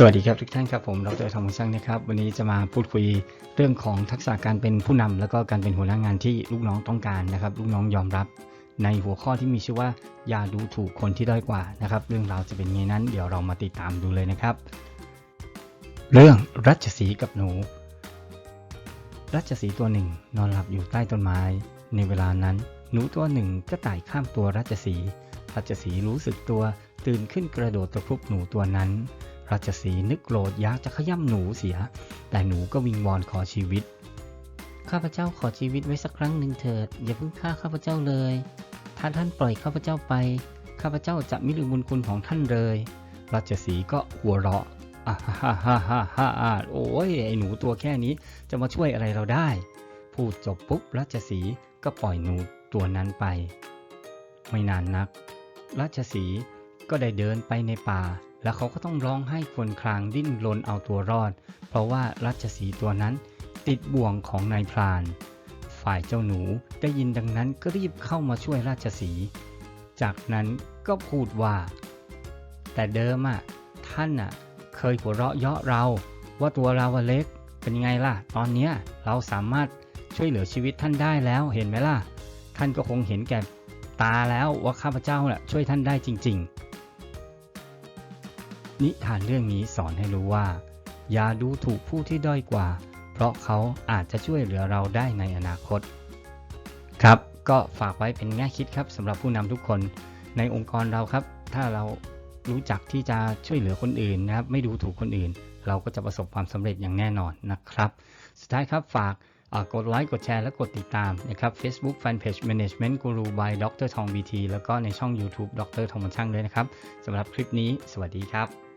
สวัสดีครับทุกท่านครับผมดรธรรมช่างนะครับ วันนี้จะมาพูดคุยเรื่องของทักษะการเป็นผู้นำแล้วก็การเป็นหัวหน้างานที่ลูกน้องต้องการนะครับ ลูกน้องยอมรับ ในหัวข้อที่มีชื่อว่า อย่าดูถูกคนที่ด้อยกว่านะครับ เรื่องราวจะเป็นไงนั้น เดี๋ยวเรามาติดตามดูเลยนะครับ เรื่องรัชสีกับหนู รัชสีตัวหนึ่ง นอนหลับอยู่ใต้ต้นไม้ ในเวลานั้น หนูตัวหนึ่งก็ไต่ข้ามตัวรัชสีรัชสีรู้สึกตัวตื่นขึ้นกระโดดตะครุบหนูตัวนั้น ราชสีนึกโกรธอยากจะขย้ำหนูเสีย แต่หนูก็วิงวอนขอชีวิต ข้าพเจ้าขอชีวิตไว้สักครั้งหนึ่งเถิด อย่าเพิ่งฆ่าข้าพเจ้าเลย ถ้าท่านปล่อยข้าพเจ้าไป ข้าพเจ้าจะไม่ลืมบุญคุณของท่านเลย ราชสีก็หัวเราะอ่าฮ่าฮ่าฮ่าฮ่าฮ่าโอ้ยไอ้หนูตัวแค่นี้จะมาช่วยอะไรเราได้ พูดจบปุ๊บราชสีก็ปล่อยหนูตัวนั้นไป ไม่นานนักราชสีก็ได้เดินไปในป่า แล้วเขาก็ต้องร้องไห้ควญครางดิ้นรนเอาตัวรอด เพราะว่าราชสีตัวนั้นติดบ่วงของนายพราน ฝ่ายเจ้าหนูได้ยินดังนั้นก็รีบเข้ามาช่วยราชสี จากนั้นก็พูดว่า แต่เดิมอะท่านอะเคยหัวเราะเยาะเราว่าตัวเราเล็ก เป็นไงล่ะ ตอนเนี้ยเราสามารถช่วยเหลือชีวิตท่านได้แล้วเห็นไหมล่ะ ท่านก็คงเห็นแก่ตาแล้วว่าข้าพเจ้าน่ะช่วยท่านได้จริง ๆ นิทานเรื่องนี้สอนให้รู้ว่า อย่าดูถูกผู้ที่ด้อยกว่า เพราะเขาอาจจะช่วยเหลือเราได้ในอนาคต ครับ ก็ฝากไว้เป็นแง่คิดครับสำหรับผู้นำทุกคนในองค์กรเราครับ ถ้าเรารู้จักที่จะช่วยเหลือคนอื่นนะครับ ไม่ดูถูกคนอื่น เราก็จะประสบความสำเร็จอย่างแน่นอนนะครับ สุดท้ายครับฝากกดไลค์ กดแชร์ และกดติดตามนะครับ Facebook Fanpage Management Guru by Dr. Tong BT แล้วก็ในช่อง YouTube ดรทองมันช่างด้วยนะครับสำหรับคลิปนี้ สวัสดีครับ